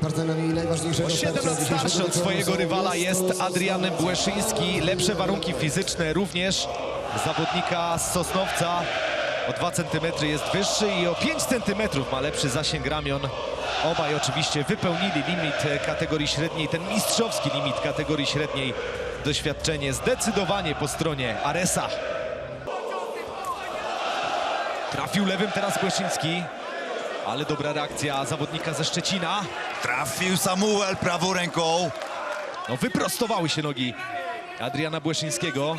Partnerami najważniejszego O 7 starcia lat starszy od swojego rywala jest Adrian Błeszyński. Lepsze warunki fizyczne również zawodnika z Sosnowca. O 2 cm jest wyższy i o 5 cm ma lepszy zasięg ramion. Obaj oczywiście wypełnili limit kategorii średniej, ten mistrzowski limit kategorii średniej. Doświadczenie zdecydowanie po stronie Aresa. Trafił lewym teraz Błeszyński, ale dobra reakcja zawodnika ze Szczecina. Trafił Samuel prawą ręką. No wyprostowały się nogi Adriana Błeszyńskiego.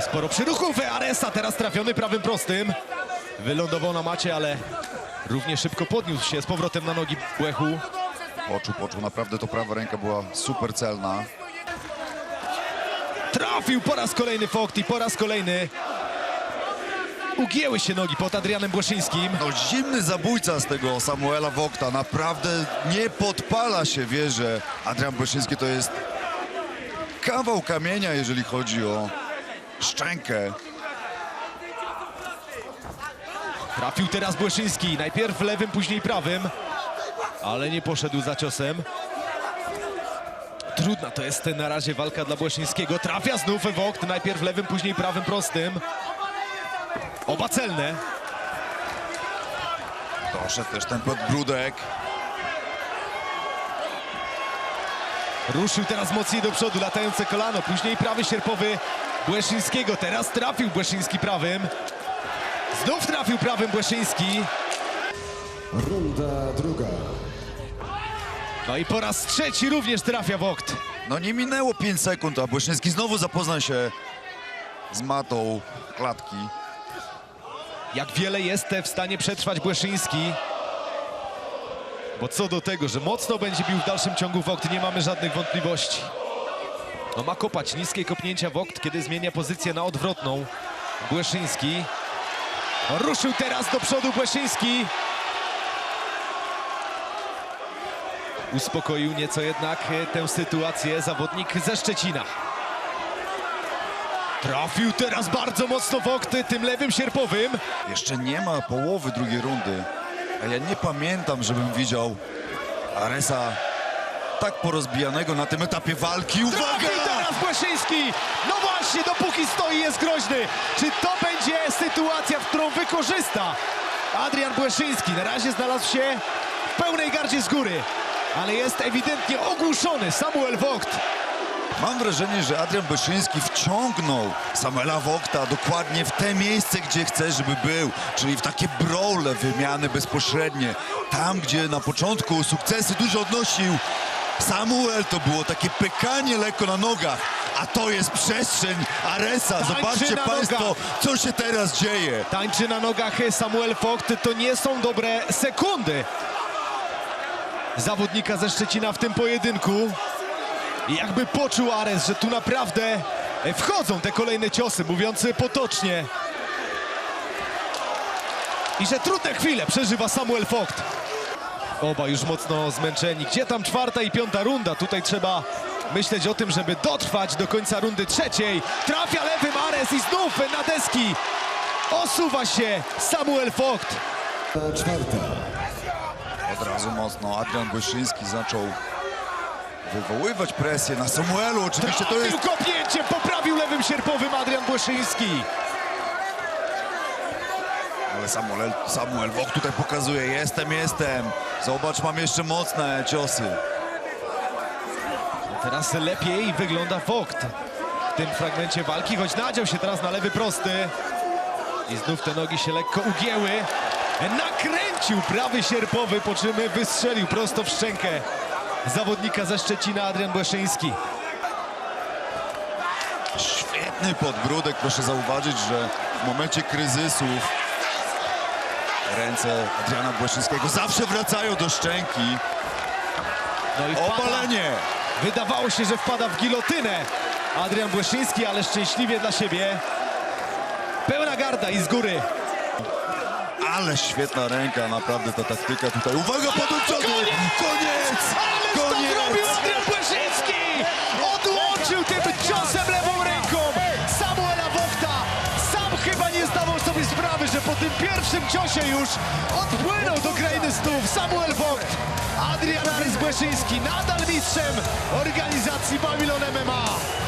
Sporo przyruchów Aresa, teraz trafiony prawym prostym. Wylądował na macie, ale równie szybko podniósł się z powrotem na nogi Błechu. Poczuł, poczuł. Naprawdę to prawa ręka była super celna. Trafił po raz kolejny Fogt i po raz kolejny ugięły się nogi pod Adrianem Błeszyńskim. No zimny zabójca z tego Samuela Wokta. Naprawdę nie podpala się, wie, że Adrian Błyszyński to jest kawał kamienia, jeżeli chodzi o szczękę. Trafił teraz Błeszyński, najpierw lewym, później prawym, ale nie poszedł za ciosem. Trudna to jest na razie walka dla Błeszyńskiego. Trafia znów Wokt, najpierw lewym, później prawym prostym. Oba celne. Doszedł też ten podbródek. Ruszył teraz mocniej do przodu, latające kolano, później prawy sierpowy Błeszyńskiego. Teraz trafił Błeszyński prawym. Znów trafił prawym Błeszyński. Runda druga. No i po raz trzeci również trafia Wokt. No nie minęło 5 sekund, a Błyszyński znowu zapozna się z matą klatki. Jak wiele jest w stanie przetrwać Błeszyński. Bo co do tego, że mocno będzie bił w dalszym ciągu Wokt, nie mamy żadnych wątpliwości. No ma kopać niskie kopnięcia Wokt, kiedy zmienia pozycję na odwrotną. Błeszyński. No, ruszył teraz do przodu Błeszyński. Uspokoił nieco jednak e, tę sytuację zawodnik ze Szczecina. Trafił teraz bardzo mocno Wokt tym lewym sierpowym. Jeszcze nie ma połowy drugiej rundy, a ja nie pamiętam, żebym widział Aresa tak porozbijanego na tym etapie walki. Uwaga! Trafił teraz Błeszyński! No właśnie, dopóki stoi jest groźny. Czy to będzie sytuacja, w którą wykorzysta Adrian Błeszyński? Na razie znalazł się w pełnej gardzie z góry, ale jest ewidentnie ogłuszony Samuel Vogt. Mam wrażenie, że Adrian Byszyński wciągnął Samuela Wokta dokładnie w te miejsce, gdzie chce, żeby był, czyli w takie brole wymiany bezpośrednie. Tam, gdzie na początku sukcesy dużo odnosił Samuel, to było takie pykanie lekko na nogach, a to jest przestrzeń Aresa. Zobaczcie Państwo, nogach. co się teraz dzieje. Tańczy na nogach Samuel Vogt. To nie są dobre sekundy zawodnika ze Szczecina w tym pojedynku. I jakby poczuł Ares, że tu naprawdę e, wchodzą te kolejne ciosy, mówiąc potocznie. I że trudne chwile przeżywa Samuel Vogt. Oba już mocno zmęczeni. Gdzie tam czwarta i piąta runda? Tutaj trzeba myśleć o tym, żeby dotrwać do końca rundy trzeciej. Trafia lewym Ares i znów na deski. Osuwa się Samuel Vogt. Czwarta. Od razu mocno Adrian Byszyński zaczął wywoływać presję na Samuelu. Oczywiście to jest Trafił kopnięciem, poprawił lewym sierpowym Adrian Błeszyński. Ale Samuel, Samuel Wok tutaj pokazuje, jestem, jestem. Zobacz, mam jeszcze mocne ciosy. Teraz lepiej wygląda Vogt w tym fragmencie walki, choć nadział się teraz na lewy prosty. I znów te nogi się lekko ugięły. Nakręcił prawy sierpowy, po czym wystrzelił prosto w szczękę zawodnika ze Szczecina Adrian Błeszyński. Świetny podbródek, proszę zauważyć, że w momencie kryzysów ręce Adriana Błeszyńskiego zawsze wracają do szczęki. No i Opalenie! wydawało się, że wpada w gilotynę Adrian Błeszyński, ale szczęśliwie dla siebie. Pełna garda i z góry. Ale świetna ręka, naprawdę ta taktyka tutaj. Uwaga, podłączony! Koniec! Koniec! Zrobił! Adrian Błeszyński! Odłączył tym ciosem lewą ręką Samuela Wofta. Sam chyba nie zdawał sobie sprawy, że po tym pierwszym ciosie już odpłynął do krainy finalistów Samuel Vogt, Adrian Arys Błeszyński, nadal mistrzem organizacji Babylon MMA.